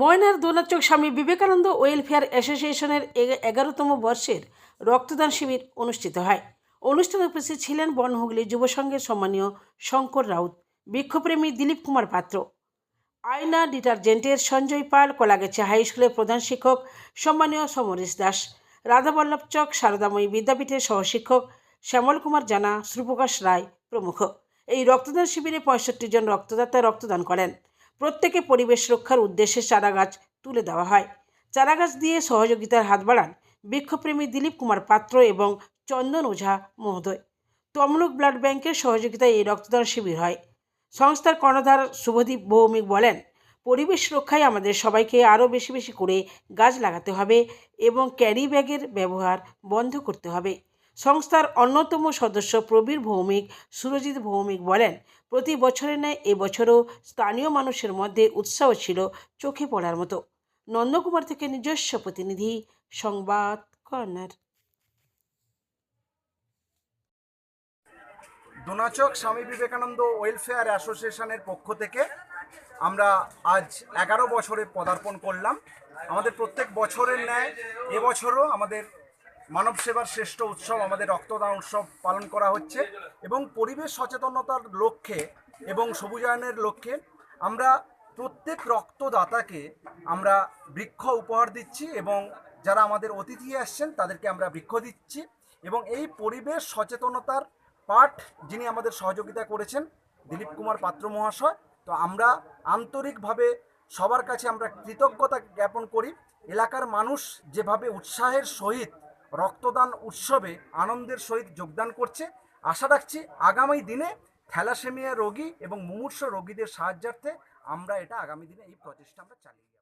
ময়নার দোনাচক স্বামী বিবেকানন্দ ওয়েলফেয়ার অ্যাসোসিয়েশনের এগারোতম বর্ষের রক্তদান শিবির অনুষ্ঠিত হয়। অনুষ্ঠানে উপস্থিত ছিলেন বনহুগলি যুব সংঘের সম্মানীয় শঙ্কর রাউত বৃক্ষপ্রেমী দিলীপ কুমার পাত্র, আয়না ডিটারজেন্টের সঞ্জয় পাল, কলাগাছি হাই স্কুলের প্রধান শিক্ষক সম্মানীয় সমরেশ দাস রাধাবল্লভ চক, সারদাময়ী বিদ্যাপীঠের সহশিক্ষক শ্যামল কুমার জানা শ্রীপ্রকাশ রায় প্রমুখ। এই রক্তদান শিবিরে পঁয়ষট্টি জন রক্তদাতা রক্তদান করেন। প্রত্যেকে পরিবেশ রক্ষার উদ্দেশ্যে চারাগাছ তুলে দেওয়া হয়। চারাগাছ দিয়ে সহযোগিতার হাত বাড়ান বৃক্ষপ্রেমী দিলীপ কুমার পাত্র এবং চন্দন ওঝা মহোদয়। তমলুক ব্লাড ব্যাংকের সহযোগিতায় এই রক্তদান শিবির হয়। সংস্থার কর্ণধার শুভদীপ ভৌমিক বলেন, পরিবেশ রক্ষায় আমাদের সবাইকে আরও বেশি বেশি করে গাছ লাগাতে হবে এবং ক্যারি ব্যাগের ব্যবহার বন্ধ করতে হবে। সংস্থার অন্যতম সদস্য প্রবীর ভৌমিক সুরজিৎ ভৌমিক বলেন, প্রতি বছরের ন্যায় এবছরও স্থানীয় মানুষের মধ্যে উৎসাহ ছিল চোখে পড়ার মতো। নন্দকুমার থেকে নিজস্ব প্রতিনিধি, সংবাদ কর্নার। দোনাচক স্বামী বিবেকানন্দ ওয়েলফেয়ার অ্যাসোসিয়েশনের পক্ষ থেকে আমরা আজ এগারো বছরে পদার্পণ করলাম। আমাদের প্রত্যেক বছরের ন্যায় এবছরও আমাদের মানব সেবার শ্রেষ্ঠ উৎসব আমাদের রক্তদান উৎসব পালন করা হচ্ছে এবং পরিবেশ সচেতনতার লক্ষ্যে এবং সবুজায়নের লক্ষ্যে আমরা প্রত্যেক রক্তদাতাকে আমরা বৃক্ষ উপহার দিচ্ছি এবং যারা আমাদের অতিথি আসছেন তাদেরকে আমরা বৃক্ষ দিচ্ছি এবং এই পরিবেশ সচেতনতার পাঠ যিনি আমাদের সহযোগিতা করেছেন দিলীপ কুমার পাত্র মহাশয়, তো আমরা আন্তরিকভাবে সবার কাছে আমরা কৃতজ্ঞতা জ্ঞাপন করি। এলাকার মানুষ যেভাবে উৎসাহের সহিত রক্তদান উৎসবে আনন্দের সহিত যোগদান করছে আশা রাখছি আগামী দিনে থ্যালাসেমিয়া রোগী এবং মুমূর্ষ রোগীদের সাহায্যার্থে আমরা এটা আগামী দিনে এই প্রচেষ্টা আমরা চালিয়ে।